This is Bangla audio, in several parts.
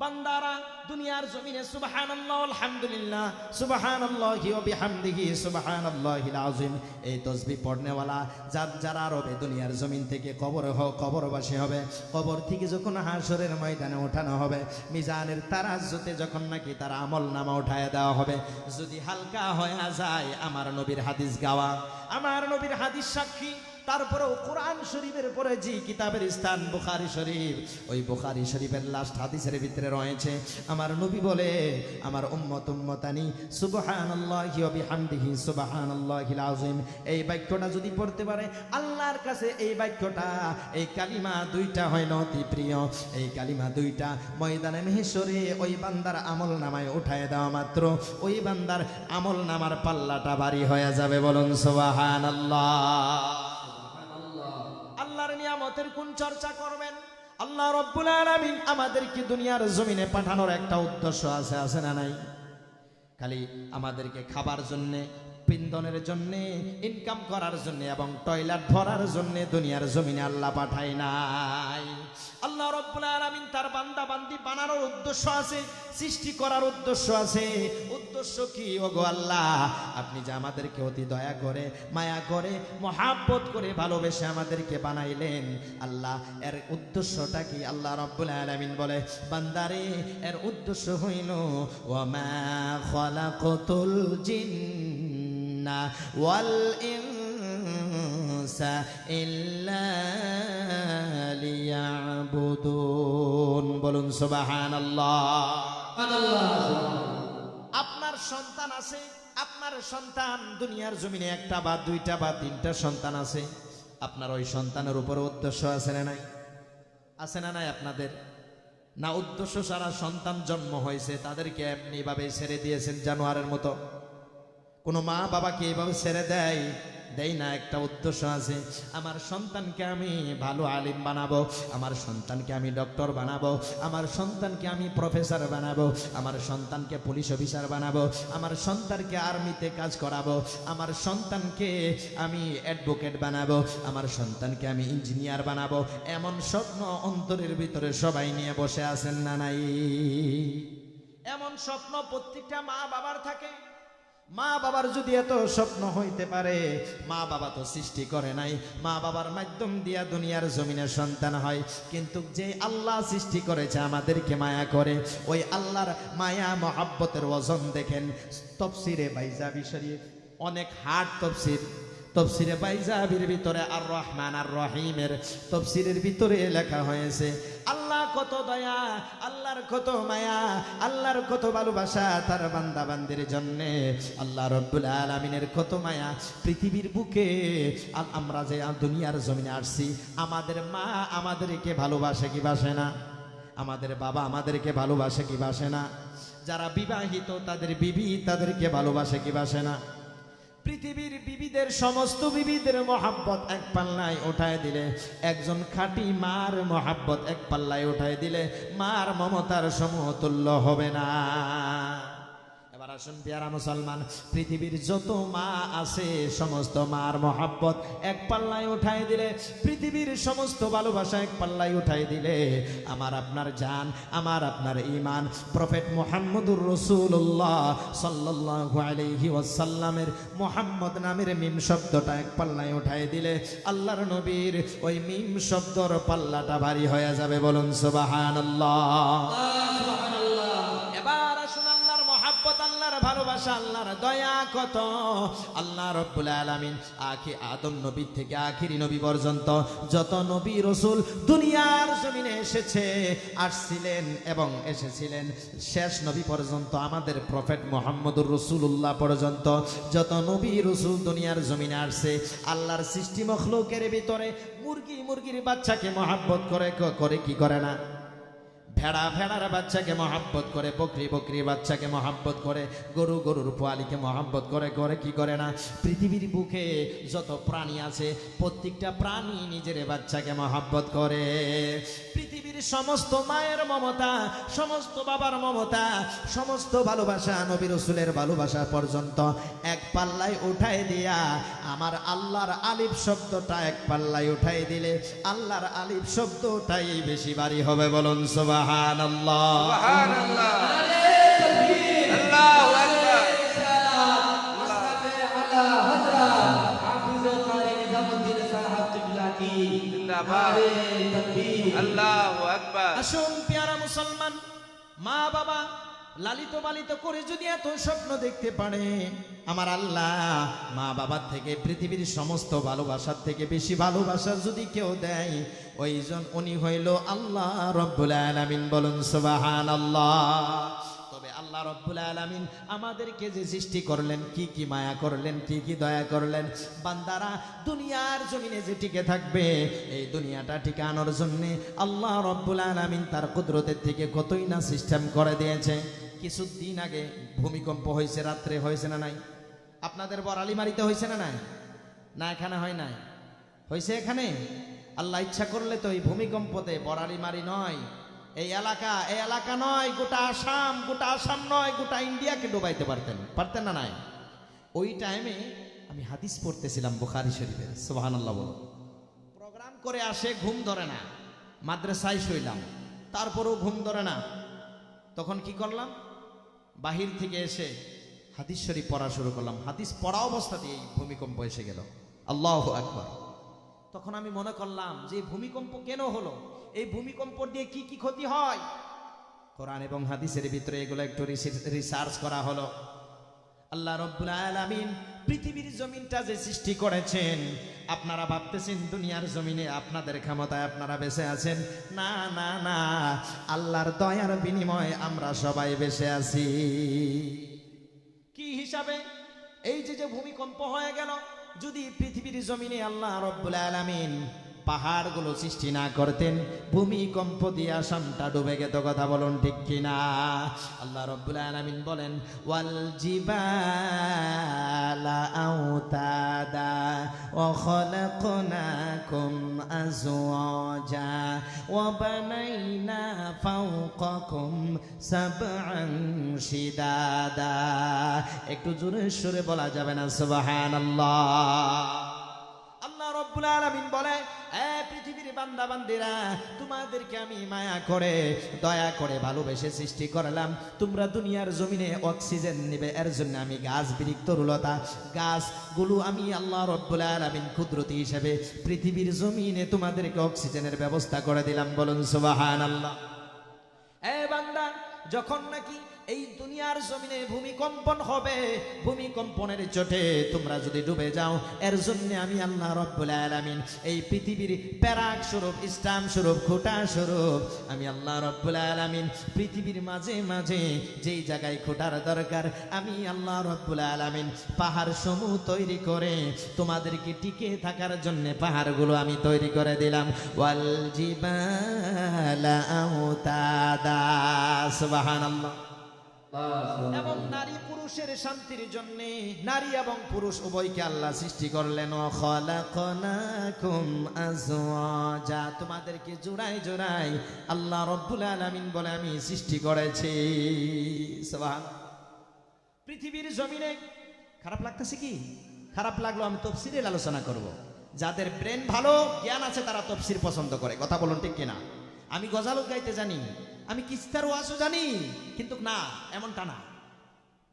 বান্দারা, দুনিয়ার জমিনে সুবহানাল্লাহ, আলহামদুলিল্লাহ, সুবহানাল্লাহি ওয়া বিহামদিহি, সুবহানাল্লাহিল আযীম। এই তাসবিহ পড়নেওয়ালা, যার, যারা রবে দুনিয়ার জমিন থেকে কবর কবরবাসী হবে। কবর থেকে যখন হাসরের ময়দানে ওঠানো হবে, মিজানের তারাজ্জুতে যখন নাকি তার আমল নামা উঠায় দেওয়া হবে, যদি হালকা হয়ে যায়, আমার নবীর হাদিস গাওয়া। আমার নবীর হাদিস সাক্ষী তারপরেও কোরআন শরীফের পরে যে কিতাবের স্থান বুখারি শরীফ, ওই বুখারি শরীফের লাস্ট হাদিসের ভিতরে রয়েছে, আমার নবী বলে, আমার উম্মত উম্মতানি, সুবহানাল্লাহি ওয়া বিহামদিহি, সুবহানাল্লাহিল আযীম। এই বাক্যটা যদি পড়তে পারে, আল্লাহর কাছে এই বাক্যটা, এই কালিমা দুইটা হয় না অতি প্রিয়। এই কালিমা দুইটা ময়দানে মেহেশ্বরে ওই বান্দার আমল নামায় উঠায় দেওয়া মাত্র। ওই বান্দার আমল নামার পাল্লাটা ভারী হয়ে যাবে, বলুন সুবহানাল্লাহ। নিয়ামতের কোন চর্চা করবেন? আল্লাহ রব্বুল আলামিন আমাদেরকে দুনিয়ার জমিনে পাঠানোর একটা উদ্দেশ্য আছে আছে না নাই? খালি আমাদেরকে খাবার জন্যে পিন্দনের জন্যে ইনকাম করার জন্য এবং টয়লেট ভরার জন্য দুনিয়ার জমিনে আল্লাহ পাঠায় নাই। আল্লাহ রব্বুল আলামিন তার বান্দা বান্দি বানানোর উদ্দেশ্য আছে, সৃষ্টি করার উদ্দেশ্য আছে। উদ্দেশ্য কি? ওগো আল্লাহ, আপনি যে আমাদেরকে অতি দয়া করে, মায়া করে, মহাব্বত করে ভালোবেসে আমাদেরকে বানাইলেন, আল্লাহ, এর উদ্দেশ্যটা কি? আল্লাহ রব্বুল আলামিন বলে, বান্দারে, এর উদ্দেশ্য হইল ওয়ামা খলাকতুল ওয়াল বলুন আপনার সন্তান আছে, আপনার সন্তান দুনিয়ার জমিনে একটা বা দুইটা বা তিনটা সন্তান আছে। আপনার ওই সন্তানের উপর উদ্দেশ্য আছে না নাই? আছে না নাই আপনাদের? না, উদ্দেশ্য সারা সন্তান জন্ম হয়েছে, তাদেরকে এমনি ভাবে ছেড়ে দিয়েছেন জানোয়ারের মতো। কোনো মা বাবাকে এইভাবে ছেড়ে দেয় দেয় না, একটা উদ্দেশ্য আছে। আমার সন্তানকে আমি ভালো আলিম বানাবো, আমার সন্তানকে আমি ডক্টর বানাবো, আমার সন্তানকে আমি প্রফেসর বানাবো, আমার সন্তানকে পুলিশ অফিসার বানাবো, আমার সন্তানকে আর্মিতে কাজ করাবো, আমার সন্তানকে আমি অ্যাডভোকেট বানাবো, আমার সন্তানকে আমি ইঞ্জিনিয়ার বানাবো, এমন স্বপ্ন অন্তরের ভিতরে সবাই নিয়ে বসে আছেন না নাই? এমন স্বপ্ন প্রত্যেকটা মা বাবার থাকে। মা বাবার যদি এত স্বপ্ন হইতে পারে, মা বাবা তো সৃষ্টি করে নাই। মা বাবার মাধ্যম দিয়া দুনিয়ার জমিনে সন্তান হয়। কিন্তু যে আল্লাহ সৃষ্টি করেছে আমাদেরকে মায়া করে, ওই আল্লাহর মায়া, মহাব্বতের ওজন দেখেন। তফসিরে বাইজাবি শরীফ, অনেক হার্ড তফসির। তফসিরে বাইজাবির ভিতরে আর রহমান আর রহিমের তফসিরের ভিতরে লেখা হয়েছে, আল্লাহ কত দয়া, আল্লাহর কত মায়া, আল্লাহর কত ভালোবাসা তার বান্দা বান্দির জন্যে। আল্লাহ রব্বুল আলমিনের কত মায়া, পৃথিবীর বুকে আমরা যে দুনিয়ার জমিনে আসছি, আমাদের মা আমাদেরকে ভালোবাসে কি বাসে না? আমাদের বাবা আমাদেরকে ভালোবাসে কি বাসে না? যারা বিবাহিত তাদের বিবি তাদেরকে ভালোবাসে কি বাসে না? পৃথিবীর বিবিদের সমস্ত বিবিদের মহাব্বত এক পাল্লায় উঠায় দিলে। একজন খাঁটি মার মহাব্বত এক পাল্লায় উঠায় দিলে। মার মমতার সমতুল্য হবে না। আসুন পেয়ারা মুসলমান, পৃথিবীর যত মা আছে, সমস্ত মার মহাব্বত এক পাল্লায় উঠাই দিলে, পৃথিবীর সমস্ত ভালোবাসা এক পাল্লায় উঠাই দিলে, আমার আপনার জান, আমার আপনার ইমান প্রফেট মোহাম্মদুর রসুল্লাহ আলাইহি ওয়াসাল্লামের মোহাম্মদ নামের মিম শব্দটা এক পাল্লায় উঠাই দিলে, আল্লাহর নবীর ওই মিম শব্দর পাল্লাটা ভারী হয়ে যাবে, বলুন আল্লাহর মহাব্বত, আল্লাহর ভালোবাসা, আল্লাহর দয়া কত? আল্লাহ রব্বুল আলামিন আখি আদম নবী থেকে আখিরি নবী পর্যন্ত যত নবী রসুল দুনিয়ার জমিনে এসেছে, আসছিলেন এবং এসেছিলেন শেষ নবী পর্যন্ত, আমাদের প্রফেট মোহাম্মদুর রসুল্লাহ পর্যন্ত। যত নবী রসুল দুনিয়ার জমিনে আসছে, আল্লাহর সৃষ্টি মখলুকের ভিতরে মুরগি মুরগির বাচ্চাকে মহাব্বত করে করে কি করে না? ভেড়া, ভেড়ার বাচ্চাকে মহাব্বত করে, বকরি বকরি বাচ্চাকে মহাব্বত করে, গরু, গরুর পোয়ালিকে মহাব্বত করে করে কি করে না? পৃথিবীর বুকে যত প্রাণী আছে, প্রত্যেকটা প্রাণী নিজের বাচ্চাকে মহাব্বত করে। পৃথিবীর সমস্ত মায়ের মমতা, সমস্ত বাবার মমতা, সমস্ত ভালোবাসা নবী রসুলের ভালোবাসা পর্যন্ত এক পাল্লায় উঠাই দিয়া আমার আল্লাহর আলিফ শব্দটা এক পাল্লায় উঠাই দিলে আল্লাহর আলিফ শব্দটাই বেশি বাড়ি হবে বলুন সুবাহান আল্লাহ আসুন পেয়ারা মুসলমান মা বাবা লালিত পালিত করে যদি এত স্বপ্ন দেখতে পারে, আমার আল্লাহ মা বাবার থেকে, পৃথিবীর সমস্ত ভালোবাসার থেকে বেশি ভালোবাসা যদি কেউ দেয় ওইজন উনি হইল আল্লাহ রব্বুল আলামিন বলুন সুবাহান আল্লাহ তবে আল্লাহ রব্বুল আলামিন আমাদেরকে যে সৃষ্টি করলেন, কি কি মায়া করলেন, কি কি দয়া করলেন, বান্দারা দুনিয়ার জমিনে যে টিকে থাকবে, এই দুনিয়াটা ঠিকানোর জন্যে আল্লাহ রব্বুল আলামিন তার কুদরতের থেকে কতই না সিস্টেম করে দিয়েছে। কিছুদিন আগে ভূমিকম্প হয়েছে, রাত্রে হয়েছে না নাই? আপনাদের বরালিমারিতে হয়েছে না নাই? না, এখানে হয় নাই। হয়েছে এখানে? আল্লাহ ইচ্ছা করলে তো এই ভূমিকম্পতে বরালিমারি নয়। এই এলাকা এই এলাকা নয়, গোটা আসাম গোটা আসাম নয়, গোটা ইন্ডিয়াকে ডুবাইতে পারতেন। পারতেন না নাই? ওই টাইমে আমি হাদিস পড়তেছিলাম বুখারি শরীফের, সুবহানাল্লাহ বলো। প্রোগ্রাম করে আসে, ঘুম ধরে না। মাদ্রাসায় শুইলাম, তারপরেও ঘুম ধরে না। তখন কি করলাম? বাহির থেকে এসে হাদিস শরীফ পড়া শুরু করলাম। হাদিস পড়া অবস্থাতে এই ভূমিকম্প এসে গেল। আল্লাহ একবার তখন আমি মনে করলাম যে ভূমিকম্প কেন হলো? এই ভূমিকম্প দিয়ে কি কি ক্ষতি হয়? কোরআন এবং হাদিসের ভিতরে এগুলো একটু রিসার্চ করা হলো। আল্লাহ রব্বুল আলামিন পৃথিবীর জমিনটা যে সৃষ্টি করেছেন, আপনারা ভাবতেছেন দুনিয়ার জমিনে আপনাদের ক্ষমতায় আপনারা বেঁচে আছেন। না না না, আল্লাহর দয়ার বিনিময়ে আমরা সবাই বেঁচে আছি। কি হিসাবে? এই যে যে ভূমিকম্প হয়ে গেল, যদি পৃথিবীর জমিনে আল্লাহ রব্বুল আলামিন পাহাড়গুলো সৃষ্টি না করতেন, ভূমিকম্প দিয়ে আসামটা ডুবে গেত কথা বলুন ঠিক কিনা? আল্লাহ রব্বুল আলামিন বলেন, ওয়াল জিবালা আউতাদা ওয়া খলাকনাকুম আজওয়াজা ওয়া বানাইনা ফাওকাকুম সাবআন শিদাদা। একটু জোরে সুরে বলা যাবে না, সুবহানাল্লাহ। আল্লাহ রব্বুল আলামিন বলে পৃথিবীর বান্দা বান্দিরা তোমাদেরকে আমি মায়া করে, দয়া করে ভালোবেসে সৃষ্টি করলাম। তোমরা দুনিয়ার জমিনে অক্সিজেন নেবে, এর জন্য আমি গাছ বৃক্ষ তরুলতা গাছগুলো আমি আল্লাহ রব্বুল আলামিন কুদরতি হিসেবে পৃথিবীর জমিনে তোমাদেরকে অক্সিজেনের ব্যবস্থা করে দিলাম, বলুন সুবহানাল্লাহ। এ বান্দা, যখন নাকি এই দুনিয়ার জমিনে ভূমিকম্পন হবে, ভূমিকম্পনের চোটে তোমরা যদি ডুবে যাও, এর জন্য আমি আল্লাহ রব্বুল এই পৃথিবীর প্যারাক স্বরূপ ইসলাম স্বরূপ, খোটা স্বরূপ, আমি আল্লাহ রব্বুল পৃথিবীর মাঝে মাঝে যেই জায়গায় খোটার দরকার, আমি আল্লাহ রব্বুল আলামিন পাহাড় সমূহ তৈরি করে তোমাদেরকে টিকে থাকার জন্য পাহাড়গুলো আমি তৈরি করে দিলাম। ওয়াল জিবালা সুবহানাল্লাহ। এবং নারী পুরুষের শান্তির জন্য নারী এবং পুরুষ উভয়কে আল্লাহ সৃষ্টি করলেন। আজওয়াজা। তোমাদেরকে জোড়াই জোড়াই আল্লাহ রব্বুল আলামিন বলে আমি সৃষ্টি করেছি। পৃথিবীর জমিনে খারাপ লাগতেছে কি? খারাপ লাগল আমি তফসিরের আলোচনা করব। যাদের ব্রেন ভালো, জ্ঞান আছে তারা তফসির পছন্দ করে। কথা বলুন ঠিক কিনা? আমি গজালত গাইতে জানি। আমি কিস্তার ওয়াজও জানি, কিন্তু না, এমনটা না।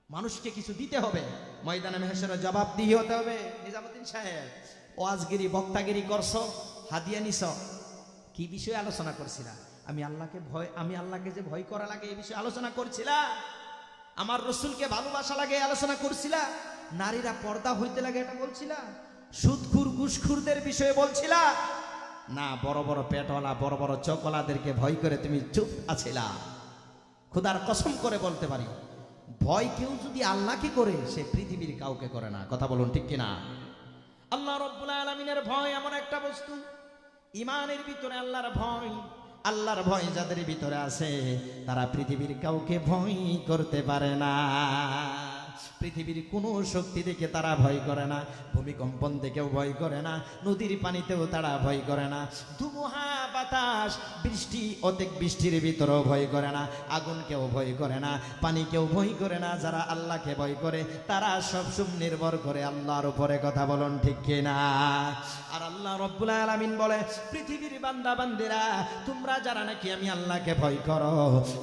মানুষকে কিছু দিতে হবে। ময়দানে মেহেশ্বরের জবাব দিয়ে হতে হবে। নিজামুদ্দিন সাহেব, ওয়াজগিরি, বক্তাগিরি করছ, হাদিয়া নিছ। কি বিষয়ে আলোচনা করছিলা? আমি আল্লাহকে ভয়, আমি আল্লাহকে যে ভয় করা লাগে, এই বিষয়ে আলোচনা করছিলা? আমার রসুলকে ভালোবাসা লাগে আলোচনা করছিলা? নারীরা পর্দা হইতে লাগে এটা বলছিলা? সুদখুর, ঘুষখুরদের বিষয়ে বলছিলা? না, বড় বড় পেটওয়ালা, বড় বড় চকলাদেরকে ভয় করে তুমি চুপ আছিলা। খুদার কসম করে বলতে পারি, ভয় কেউ যদি আল্লাহকে করে, সে পৃথিবীর কাউকে করে না। কথা বলুন ঠিক কিনা? আল্লাহ রব্বুল আলমিনের ভয় এমন একটা বস্তু। ইমানের ভিতরে আল্লাহর ভয় আল্লাহর ভয় যাদের ভিতরে আছে, তারা পৃথিবীর কাউকে ভয় করতে পারে না। পৃথিবীর কোনো শক্তি দেখে তারা ভয় করে না, ভূমিকম্পন দেখেও ভয় করে না, নদীর পানিতেও তারা ভয় করে না। ধুমুহা বাতাস। বৃষ্টি অধিক বৃষ্টির ভিতরেও ভয় করে না, আগুনকেও ভয় করে না, পানিকেও ভয় করে না, যারা আল্লাহকে ভয় করে, তারা সবসুম নির্ভর করে আল্লাহর উপরে কথা বলুন ঠিক কিনা? আর আল্লাহ রব্বুল আলামিন বলে, পৃথিবীর বান্দা বান্দিরা তোমরা যারা নাকি আমি আল্লাহকে ভয় করো,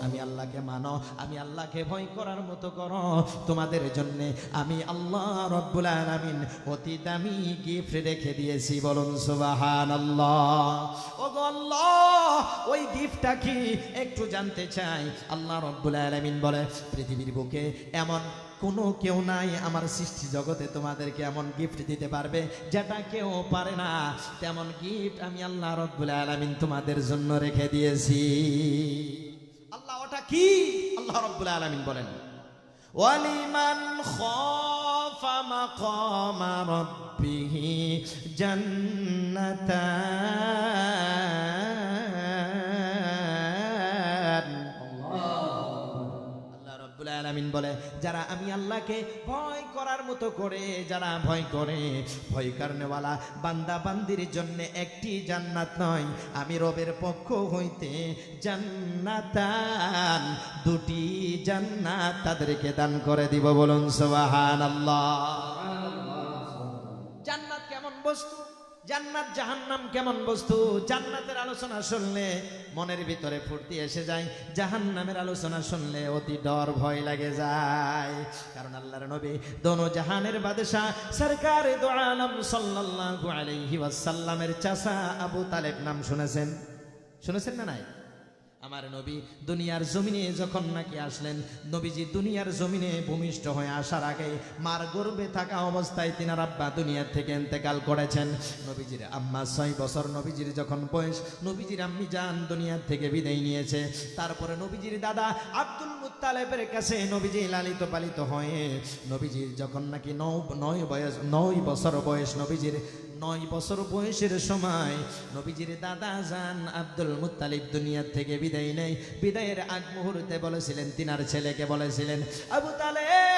আমি আল্লাহকে মানো, আমি আল্লাহকে ভয় করার মতো করো, তোমাদের জন্য আমি আল্লাহ রব্বুল আলামিন অতি দামি গিফট রেখে দিয়েছি। বলুন সুবাহান আল্লাহ ও গো আল্লাহ, ওই গিফটটা কি? একটু জানতে চাই। আল্লাহ রব্বুল আলামিন বলে, পৃথিবীর বুকে এমন কোনো কেউ নাই আমার সৃষ্টি জগতে তোমাদেরকে এমন গিফট দিতে পারবে যেটা কেউ পারে না। তেমন গিফট আমি আল্লাহ রব্বুল আলামিন তোমাদের জন্য রেখে দিয়েছি। আল্লাহ ওটা কি? আল্লাহ রব্বুল আলামিন বলেন, ওয়ালিমান فمقام ربه جنتان. যারা আমি আল্লাহকে ভয় করার মতো করে, যারা ভয় করে, ভয় কারণেওয়ালা বান্দা বান্দির জন্য একটি জান্নাত নয়। আমি রবের পক্ষ হইতে জান্নাতান, দুটি জান্নাত তাদেরকে দান করে দিব। বলুন সুবহান আল্লাহ জান্নাত কেমন বস্তু? জান্নাত জাহান্নাম কেমন বস্তু? জান্নাতের আলোচনা শুনলে মনের ভিতরে ফুর্তি এসে যায়। জাহান্নামের আলোচনা শুনলে অতি ডর ভয় লাগে যায়। কারণ আল্লাহর নবী দোনো জাহানের বাদশা সরকার দো আলম সাল্লাল্লাহু আলাইহি ওয়াসাল্লামের চাচা আবু তালেব নাম শুনেছেন? শুনেছেন না নাই? আমার নবী দুনিয়ার জমিনে যখন নাকি আসলেন, নবীজি দুনিয়ার জমিনে ভূমিষ্ঠ হয়ে আসার আগে মার গর্বে থাকা অবস্থায় তিনার আব্বা দুনিয়ার থেকে ইন্তেকাল করেছেন। নবীজির আম্মা ছয় বছর নবীজির যখন বয়স, নবীজির আম্মি যান দুনিয়ার থেকে বিদায় নিয়েছে। তারপরে নবীজির দাদা আব্দুল মুত্তালেবের কাছে নবীজি লালিত পালিত হয়ে, নবীজির যখন নাকি নয় বয়স নয় বছর বয়স নবীজির নয় বছর বয়সের সময় নবীজির দাদা যান আব্দুল মুতালিব দুনিয়ার থেকে বিদায় নেই বিদায়ের আগ মুহূর্তে বলেছিলেন, তিনার ছেলেকে বলেছিলেন, আবু তালেব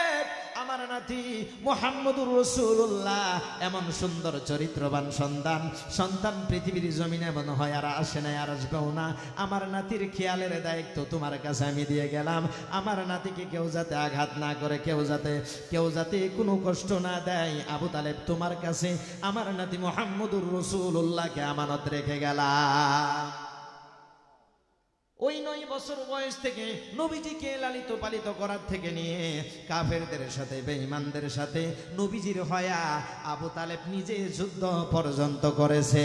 নাতি মোহাম্মদুর রসুল্লাহ এমন সুন্দর চরিত্রবান সন্তান। সন্তান পৃথিবীর জমিনে মনে হয়, আর আসে নাই, আর আসবেও না। আমার নাতির খেয়ালের দায়িত্ব তোমার কাছে আমি দিয়ে গেলাম। আমার নাতিকে কেউ যাতে আঘাত না করে, কেউ যাতে কেউ যাতে কোনো কষ্ট না দেয়, আবু তালেব তোমার কাছে। আমার নাতি মোহাম্মদুর রসুল্লাহকে আমানত রেখে গেলাম। ওই নয় বছর বয়স থেকে নবীজিকে লালিত পালিত করার থেকে নিয়ে কাফেরদের সাথে, বেঈমানদের সাথে নবীজির হয়া আবু তালেব নিজে যুদ্ধ পর্যন্ত করেছে।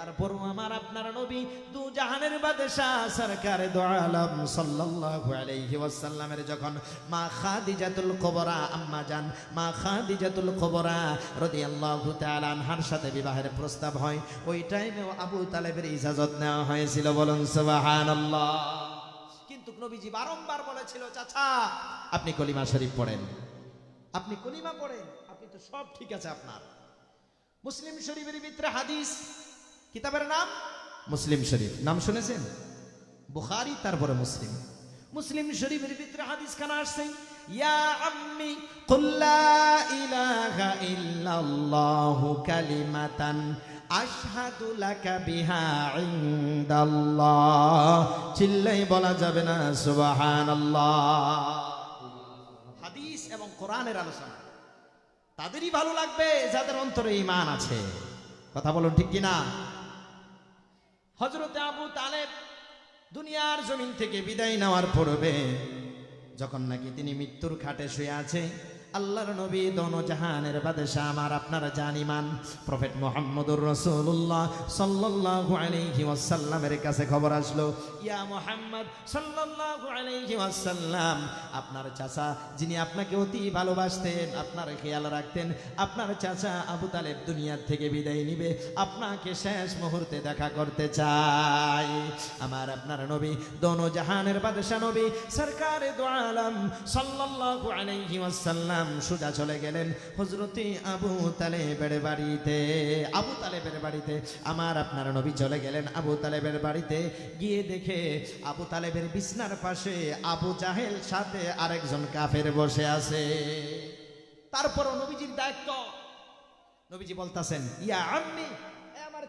তারপরও আমার আপনার নবী দু জাহানের বাদশাহ সরকার দো আলম সাল্লাল্লাহু আলাইহি ওয়াসাল্লামের যখন মা খাদিজাতুল কুবরা, আম্মা জান, মা খাদিজাতুল কুবরা রাদিয়াল্লাহু তাআলা আনহার সাথে বিবাহের প্রস্তাব হয়, ওই টাইমেও আবু তালেবের ইজাজত নেওয়া হয়েছিল, বলুন সুবহানাল্লাহ। কিন্তু নবীজি বারংবার বলেছিল, চাচা, আপনি কলিমা শরীফ পড়েন। আপনি কলিমা পড়েন, আপনি তো সব ঠিক আছে আপনার। মুসলিম শরীফের ভিতরে হাদিস কিতাবের নাম? মুসলিম শরীফ। নাম শুনেছেন? বুখারি, তারপরে মুসলিম। মুসলিম শরীফের ভিতরে হাদিস খানা আসছে, ইয়া আম্মি, কুল লা ইলাহা ইল্লাল্লাহু কালিমাতান আশহাদু লাকা বিহা ইনদাল্লাহ। বলা যাবে না, সুবহানাল্লাহ। হাদিস এবং কোরআনের আলোচনা। তাদেরই ভালো লাগবে যাদের অন্তরে ঈমান আছে। কথা বলুন ঠিক কিনা? হজরতে আবু তালেব দুনিয়ার জমিন থেকে বিদায় নেওয়ার পূর্বে, যখন নাকি তিনি মৃত্যুর খাটে শুয়ে আছে আল্লাহর নবী দোনো জাহানের বাদশাহ আমার, আপনারা জানিমান প্রফেট মোহাম্মদুর রসুল্লাহ ওয়াসাল্লামের কাছে খবর আসলো। ইয়া মোহাম্মদ সাল্লাল্লাহু আপনার চাচা যিনি আপনাকে অতি ভালোবাসতেন, আপনার খেয়াল রাখতেন, আপনার চাচা আবু তালেব দুনিয়ার থেকে বিদায় নিবে, আপনাকে শেষ মুহূর্তে দেখা করতে চাই আমার, আপনার নবী দোনো জাহানের বাদশাহ নবী, সরকারে দো আলম সাল্লাল্লাহু আলাইহি সোজা চলে গেলেন হযরতে আবু তালেবের বাড়িতে। আবু তালেবের বাড়িতে আমার আপনার নবী চলে গেলেন। আবু তালেবের বাড়িতে গিয়ে দেখে আবু তালেবের বিছনার পাশে আবু জাহেল সাথে আরেকজন কাফের বসে আছে। তারপর নবীজির দায়িত্ব। নবীজি বলতাছেন, ইয়া আম্মি আমার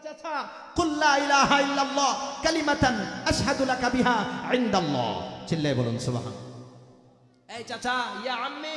এই চাচা, ইয়া আম্মি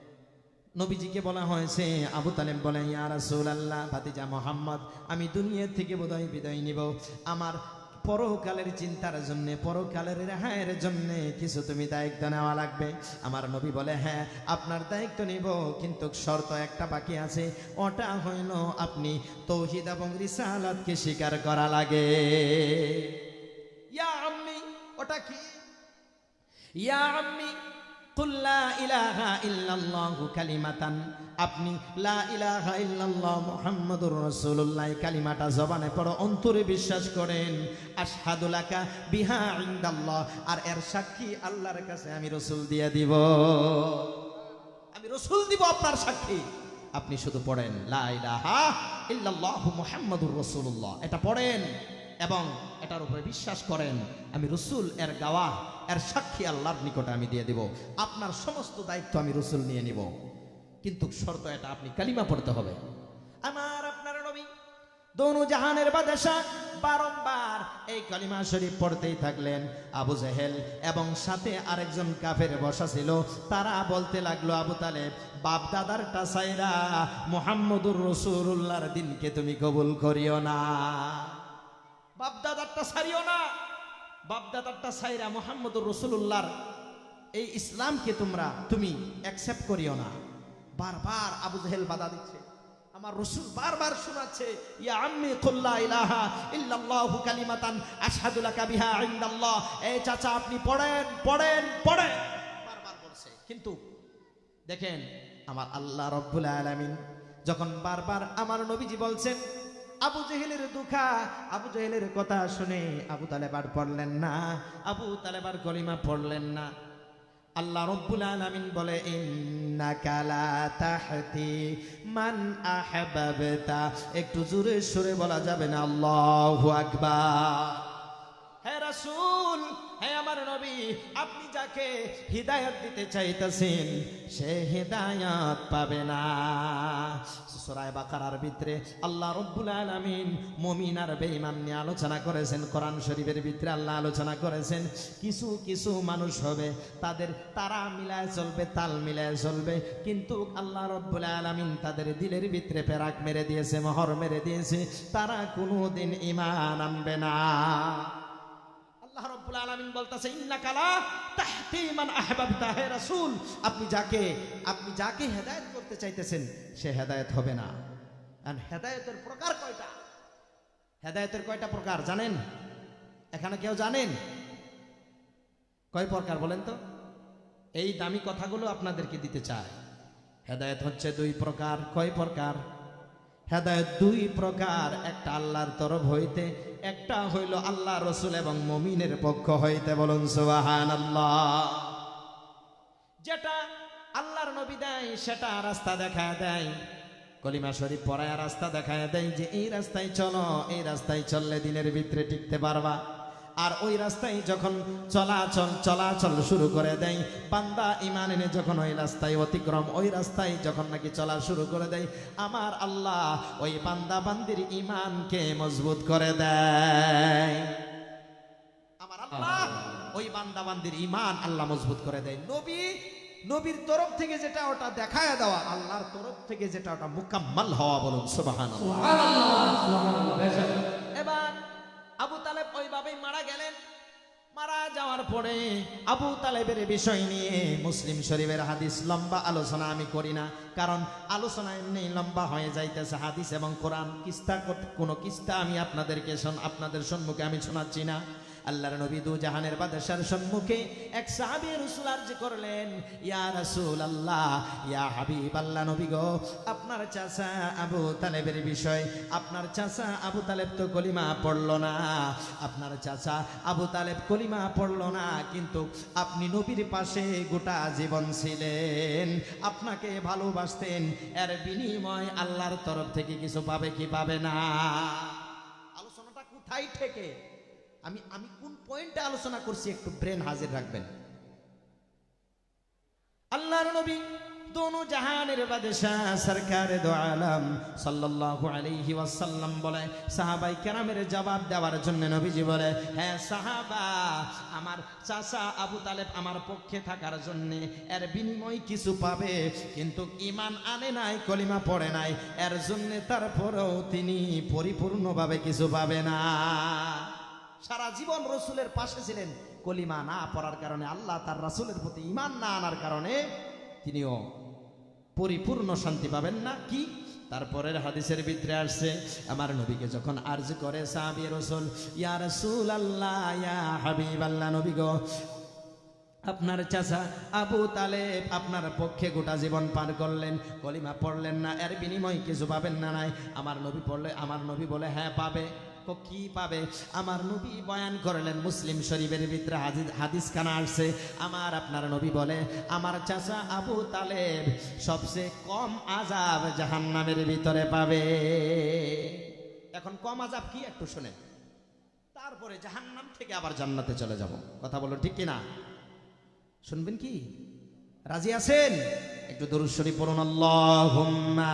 নবীজিকে বলা হয়েছে, আবু তালেব বলে ইয়া রাসূলুল্লাহ, ভাতিজা মোহাম্মদ, আমি দুনিয়া থেকে বোধহয় বিদায় নিব। আমার পরকালের চিন্তার জন্য, পরকালের রেহায়ের জন্য কিছু তুমি দায়িত্ব নেওয়া লাগবে। আমার নবী বলে হ্যাঁ আপনার দায়িত্ব নিব, কিন্তু শর্ত একটা বাকি আছে। ওটা হইল আপনি তৌহিদ এবং রিসালাতকে স্বীকার করা লাগে। ইয়া আম্মি, ওটা কি? ইয়া আম্মি আপনি মুহাম্মাদুর অন্তরে বিশ্বাস করেন। বিহা আর এর সাক্ষী আল্লাহর কাছে আমি রসুল দিয়ে দিব। আমি রসুল দিব আপনার সাক্ষী। আপনি শুধু পড়েন, লা ইলাহা ইল্লাল্লাহু মুহাম্মাদুর এটা পড়েন। এবং এটার উপরে বিশ্বাস করেন, আমি রসুল, এর গাওয়া এর সাক্ষী আল্লাহর নিকটে আমি দিয়ে দিব। আপনার সমস্ত দায়িত্ব আমি রসুল নিয়ে নিব। কিন্তু শর্ত এটা, আপনি কালিমা পড়তে হবে। আমার আপনার নবী, দোনো জাহানের বাদশা বারংবার এই কালিমা শরীফ পড়তেই থাকলেন। আবু জেহেল এবং সাথে আরেকজন কাফের বসা ছিল, তারা বলতে লাগল, আবু তালেব বাপ দাদার টাসাইরা মোহাম্মদুর রসুল্লাহর দিনকে তুমি কবুল করিও না। বাপ দাদারটা সারিও না। বাপ দাদারটা সাইরা মোহাম্মদুর রসুল্লাহর এই ইসলামকে তোমরা তুমি অ্যাকসেপ্ট করিও না। বারবার আবু জেহেল বাধা দিচ্ছে। আমার রসুল বারবার শোনাচ্ছে, ইয়া আম্মি কুল্লা ইলাহা ইল্লাল্লাহু কালিমাতান আশহাদু লাকা ইনদাল্লাহ। এই চাচা, আপনি পড়েন পড়েন পড়েন। বারবার বলছে। কিন্তু দেখেন, আমার আল্লাহ রব্বুল আলামিন যখন বারবার আমার নবীজি বলছেন আবু জেহেলের দুখা, আবু জেহেলের কথা শুনে আবু তালেবার পড়লেন না, আবু তালেবার কলিমা পড়লেন না। আল্লাহ রব্বুল আলামিন বলে, ইন্নাকা লা তাহতি মান আহবাবতা। একটু জোরে সুরে বলা যাবে না, আল্লাহু আকবার। হে রাসূল হে আমার নবী, আপনি যাকে হিদায়াত দিতে চাইতেছেন, সে হিদায়াত পাবে না। সূরা বাকারার ভিতরে আল্লাহ রব্বুল আলামিন মুমিন আর বেঈমান নিয়ে আলোচনা করেছেন, কোরআন শরীফের ভিতরে আল্লাহ আলোচনা করেছেন, কিছু কিছু মানুষ হবে, তাদের তারা মিলায় চলবে, তাল মিলায় চলবে, কিন্তু আল্লাহ রব্বুল আলামিন তাদের দিলের ভিতরে পেরাক মেরে দিয়েছে, মোহর মেরে দিয়েছে, তারা কোনোদিন ঈমান আনবে না। আল্লাহ রব্বুল আলামিন বলতেছে, ইন্নাকা লা তাহতি মান আহবাবতা, হে রাসূল, আপনি যাকে আপনি যাকে হেদায়েত করতে চাইতেছেন, সে হেদায়েত হবে না। আর হেদায়েতের প্রকার কয়টা? হেদায়েতের কয়টা প্রকার জানেন? এখানে কেউ জানেন? কয় প্রকার বলেন তো? এই দামি কথাগুলো আপনাদেরকে দিতে চায় হেদায়েত হচ্ছে দুই প্রকার। কয় প্রকার? হেদায়ত দুই প্রকার, একটা আল্লাহর তরফ হইতে, একটা হইল আল্লাহ রসুল এবং মমিনের পক্ষ হইতে। বলুন সুবাহান আল্লাহ যেটা আল্লাহর নবী দেয়, সেটা রাস্তা দেখা দেয়। কলিমা শরীফ পড়ায় রাস্তা দেখায় দেয় যে, এই রাস্তায় চলো, এই রাস্তায় চললে দিনের ভিতরে টিকতে পারবা। আর ওই রাস্তায় যখন চলাচল চলাচল শুরু করে দেয়, বান্দা ইমান এনে যখন ওই রাস্তায় অতিক্রম, ওই রাস্তায় যখন নাকি চলা শুরু করে দেয়, আমার আল্লাহ ওই বান্দা বান্দির ইমানকে মজবুত করে দেয়। আমার আল্লাহ ওই বান্দা বান্দির ইমান আল্লাহ মজবুত করে দেয়। নবী, নবীর তরফ থেকে যেটা ওটা দেখায় দেওয়া, আল্লাহর তরফ থেকে যেটা ওটা মুকাম্মাল হওয়া বলুন সুবাহান মারা যাওয়ার পরে আবু তালেবের বিষয় নিয়ে মুসলিম শরীফের হাদিস লম্বা আলোচনা আমি করি না। কারণ আলোচনা এমনি লম্বা হয়ে যাইতেছে হাদিস এবং কোরআন। কিস্তা কোনো কিস্তা আমি আপনাদেরকে আপনাদের সম্মুখে আমি শোনাচ্ছি না। আল্লাহর নবী দু জাহানের বাদশার সম্মুখে এক সাহাবী রাসূল আরজ করলেন, ইয়া রাসূল আল্লাহ ইয়া হাবিব আল্লাহ নবী গো, আপনার চাচা আবু তালেবের বিষয়, আপনার চাচা আবু তালেব তো কলিমা পড়ল না, আপনার চাচা আবু তালেব কলিমা পড়ল না, কিন্তু আপনি নবীর পাশে গোটা জীবন ছিলেন, আপনাকে ভালোবাসতেন, এর বিনিময় আল্লাহর তরফ থেকে কিছু পাবে কি পাবে না? আলোচনাটা কোথায় থেকে? আমি আমি কোন পয়েন্টে আলোচনা করছি একটু ব্রেন হাজির রাখবেন। আল্লাহর নবী দোনো জাহানের বাদশাহ, সরকার দো সাল্লাল্লাহু আলাইহি ওয়াসাল্লাম বলে, সাহাবাই কেরামের জবাব দেওয়ার জন্য নবীজি বলে হ্যাঁ সাহাবা, আমার চাচা আবু তালেব আমার পক্ষে থাকার জন্য এর বিনিময় কিছু পাবে, কিন্তু ইমান আনে নাই, কলিমা পড়ে নাই, এর জন্য তারপরেও তিনি পরিপূর্ণভাবে কিছু পাবে না। সারা জীবন রসুলের পাশে ছিলেন। কলিমা না পড়ার কারণে, আল্লাহ তার রাসুলের প্রতি ইমান না আনার কারণে তিনিও পরিপূর্ণ শান্তি পাবেন না। কি? তারপরের হাদিসের ভিতরে আসছে, আমার নবীকে যখন আর্জ করে সাহাবি রসুল, ইয়া রসুল আল্লাহ ইয়া হাবিব আল্লাহ নবী গো, আপনার চাচা আবু তালেব আপনার পক্ষে গোটা জীবন পার করলেন। কলিমা পড়লেন না, এর বিনিময় কিছু পাবেন না নাই। আমার নবী পড়লে, আমার নবী বলে হ্যাঁ পাবে। তো কি পাবে? আমার নবী বয়ান করলেন, মুসলিম শরীফের ভিতরে হাদিস খানা আসছে। আমার আপনার নবী বলে, আমার চাচা আবু তালেব সবচেয়ে কম আজাব জাহান্নামের ভিতরে পাবে। এখন কম আজাব কি একটু শুনে তারপরে জাহান্নাম থেকে আবার জান্নাতে চলে যাব। কথা বলো ঠিক কিনা? শুনবেন কি? রাজি আছেন? একটু দরুদ শরীফ পড়ুন, আল্লাহুম্মা